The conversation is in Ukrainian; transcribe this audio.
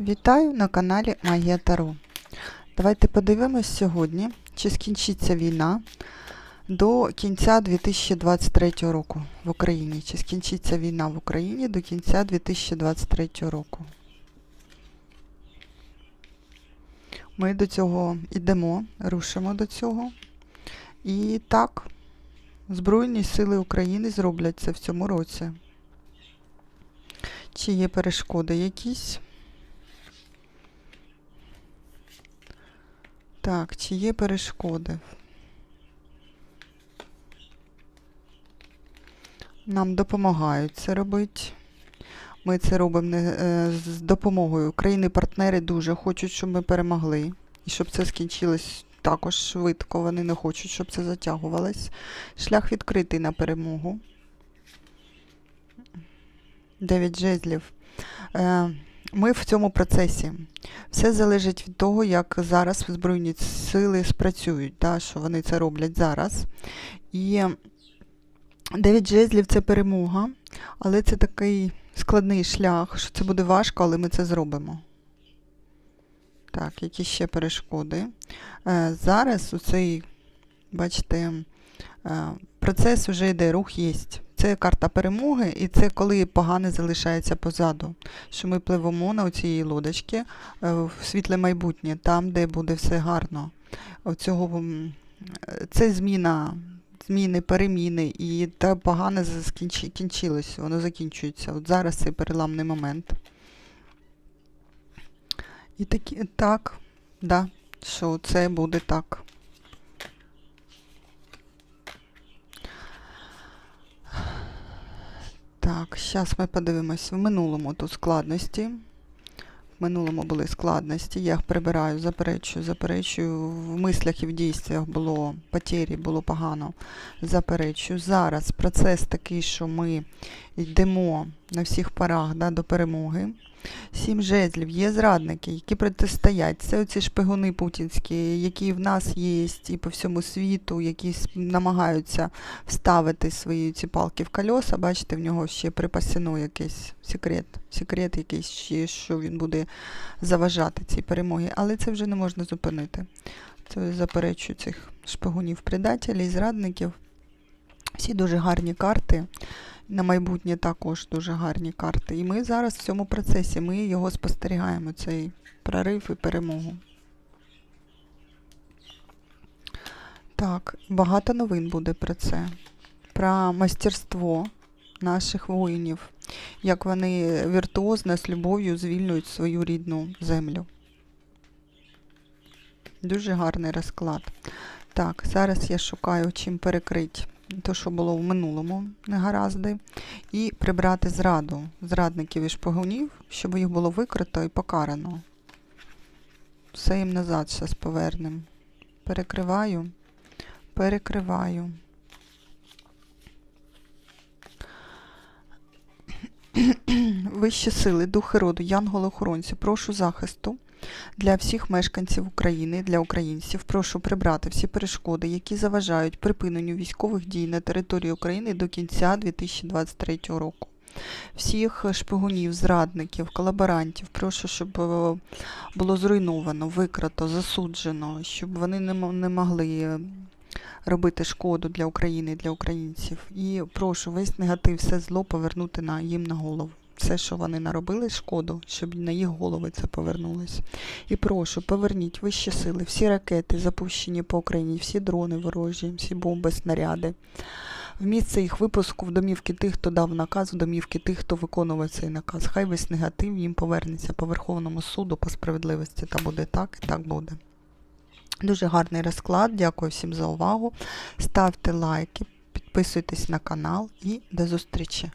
Вітаю на каналі Магія Таро. Давайте подивимось сьогодні, чи скінчиться війна до кінця 2023 року в Україні. Чи скінчиться війна в Україні до кінця 2023 року. Ми до цього йдемо, рушимо до цього. І так, Збройні сили України зроблять це в цьому році. Чи є перешкоди якісь? Так, чи є перешкоди? Нам допомагають це робити. Ми це робимо е, з допомогою. Країни-партнери дуже хочуть, щоб ми перемогли. І щоб це скінчилось також швидко. Вони не хочуть, щоб це затягувалось. Шлях відкритий на перемогу. Дев'ять жезлів. Ми в цьому процесі. Все залежить від того, як зараз Збройні сили спрацюють, да, що вони це роблять зараз. І дев'ять жезлів це перемога, але це такий складний шлях, що це буде важко, але ми це зробимо. Так, які ще перешкоди. Е, Зараз у цей, бачите, е, процес вже йде, рух є. Це карта перемоги, і це коли погане залишається позаду. Що ми пливемо на цій лодочці е, в світле майбутнє, там, де буде все гарно. Оцього, це зміна, зміни, переміни, і те погане закінчи- кінчилось, воно закінчується. От зараз цей переламний момент. І такі, так, да, що це буде так. Так, зараз ми подивимось в минулому тут складності. В минулому були складності. Я їх прибираю, заперечую, заперечую. В мислях і в дійствах було потері, було погано. Заперечую. Зараз процес такий, що ми йдемо на всіх парах да, до перемоги. Сім жезлів, є зрадники, які протистоять. Це оці шпигуни путінські, які в нас є і по всьому світу, які намагаються вставити свої ці палки в кольоса. Бачите, в нього ще припасено якийсь секрет, секрет якийсь що він буде заважати цій перемогі. Але це вже не можна зупинити. Це заперечую цих шпигунів предателів, зрадників. Всі дуже гарні карти. На майбутнє також дуже гарні карти. І ми зараз в цьому процесі, ми його спостерігаємо, цей прорив і перемогу. Так, багато новин буде про це. Про мастерство наших воїнів, як вони віртуозно з любов'ю звільнюють свою рідну землю. Дуже гарний розклад. Так, зараз я шукаю, чим перекрити те, що було в минулому негаразди, і прибрати зраду зрадників і шпигунів, щоб їх було викрито і покарано. Все їм назад зараз повернемо. Перекриваю, перекриваю. Вищі сили, духи роду, янголи-охоронці, прошу захисту для всіх мешканців України, для українців. Прошу прибрати всі перешкоди, які заважають припиненню військових дій на території України до кінця 2023 року. Всіх шпигунів, зрадників, колаборантів, прошу, щоб е, було зруйновано, викрато, засуджено, щоб вони не, мо- не могли е, робити шкоду для України, для українців. І прошу весь негатив, все зло повернути на їм на голову. Все, що вони наробили, шкоду, щоб на їх голови це повернулось. І прошу, поверніть вищі сили, всі ракети, запущені по Україні, всі дрони ворожі, всі бомби, снаряди. В місце їх випуску в домівки тих, хто дав наказ, в домівки тих, хто виконував цей наказ. Хай весь негатив їм повернеться по Верховному суду, по справедливості. Та буде так і так буде. Дуже гарний розклад. Дякую всім за увагу. Ставте лайки, підписуйтесь на канал і до зустрічі!